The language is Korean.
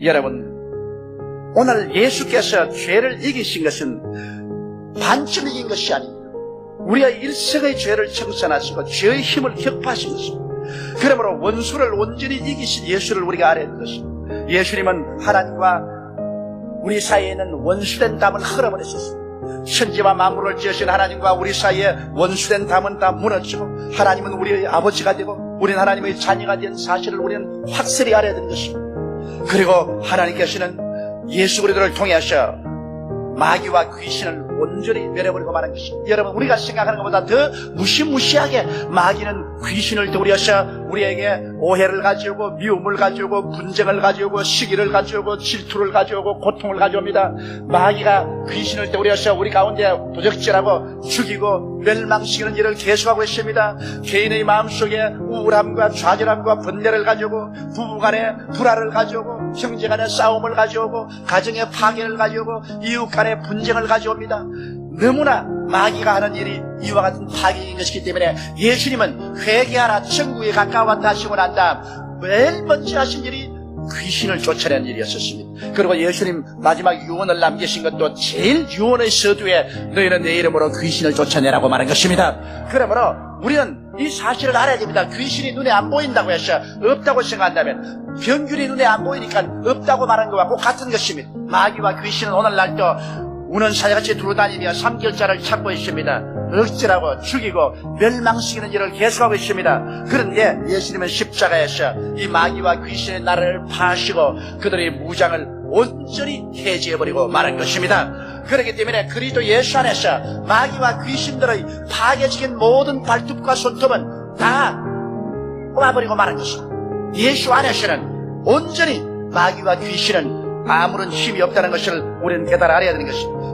여러분, 오늘 예수께서 죄를 이기신 것은 반쯤 이긴 것이 아닙니다. 우리가 일생의 죄를 청산하시고 죄의 힘을 격파하신 것입니다. 그러므로 원수를 온전히 이기신 예수를 우리가 알아야 하는 것입니다. 예수님은 하나님과 우리 사이에는 원수된 담을 흘어버렸습니다. 천지와 만물을 지으신 하나님과 우리 사이에 원수된 담은 다 무너지고 하나님은 우리의 아버지가 되고 우리는 하나님의 자녀가 된 사실을 우리는 확실히 알아야 되는 것입니다. 그리고 하나님께서는 예수 그리스도를 통해 하셔 마귀와 귀신을 온전히 멸해버리고 마는 것입니다. 여러분 우리가 생각하는 것보다 더 무시무시하게 마귀는 귀신을 도리하셔 우리에게 오해를 가져오고 미움을 가져오고 분쟁을 가져오고 시기를 가져오고 질투를 가져오고 고통을 가져옵니다. 마귀가 귀신을 도리하셔 우리 가운데 도적질하고 죽이고 멸망시키는 일을 계속하고 있습니다. 개인의 마음속에 우울함과 좌절함과 번뇌를 가져오고 부부간에 불화를 가져오고 형제간에 싸움을 가져오고 가정의 파괴를 가져오고 이웃 간의 분쟁을 가져옵니다. 너무나 마귀가 하는 일이 이와 같은 파괴인 것이기 때문에 예수님은 회개하라 천국에 가까웠다 하시고 난 다음 제일 먼저 하신 일이 귀신을 쫓아내는 일이었었습니다. 그리고 예수님 마지막 유언을 남기신 것도 제일 유언의 서두에 너희는 내 이름으로 귀신을 쫓아내라고 말한 것입니다. 그러므로 우리는 이 사실을 알아야 됩니다. 귀신이 눈에 안 보인다고 해서 없다고 생각한다면 병균이 눈에 안 보이니까 없다고 말하는 것과 꼭 같은 것입니다. 마귀와 귀신은 오늘날도 우는 사자같이 두루다니며 삼결자를 찾고 있습니다. 억지라고 죽이고 멸망시키는 일을 계속하고 있습니다. 그런데 예수님은 십자가에서 이 마귀와 귀신의 나라를 파시고 그들의 무장을 온전히 해제해버리고 말한 것입니다. 그렇기 때문에 그리스도 예수 안에서 마귀와 귀신들의 파괴적인 모든 발톱과 손톱은 다 뽑아버리고 말한 것입니다. 예수 안에서는 온전히 마귀와 귀신은 아무런 힘이 없다는 것을 우리는 깨달아 알아야 되는 것입니다.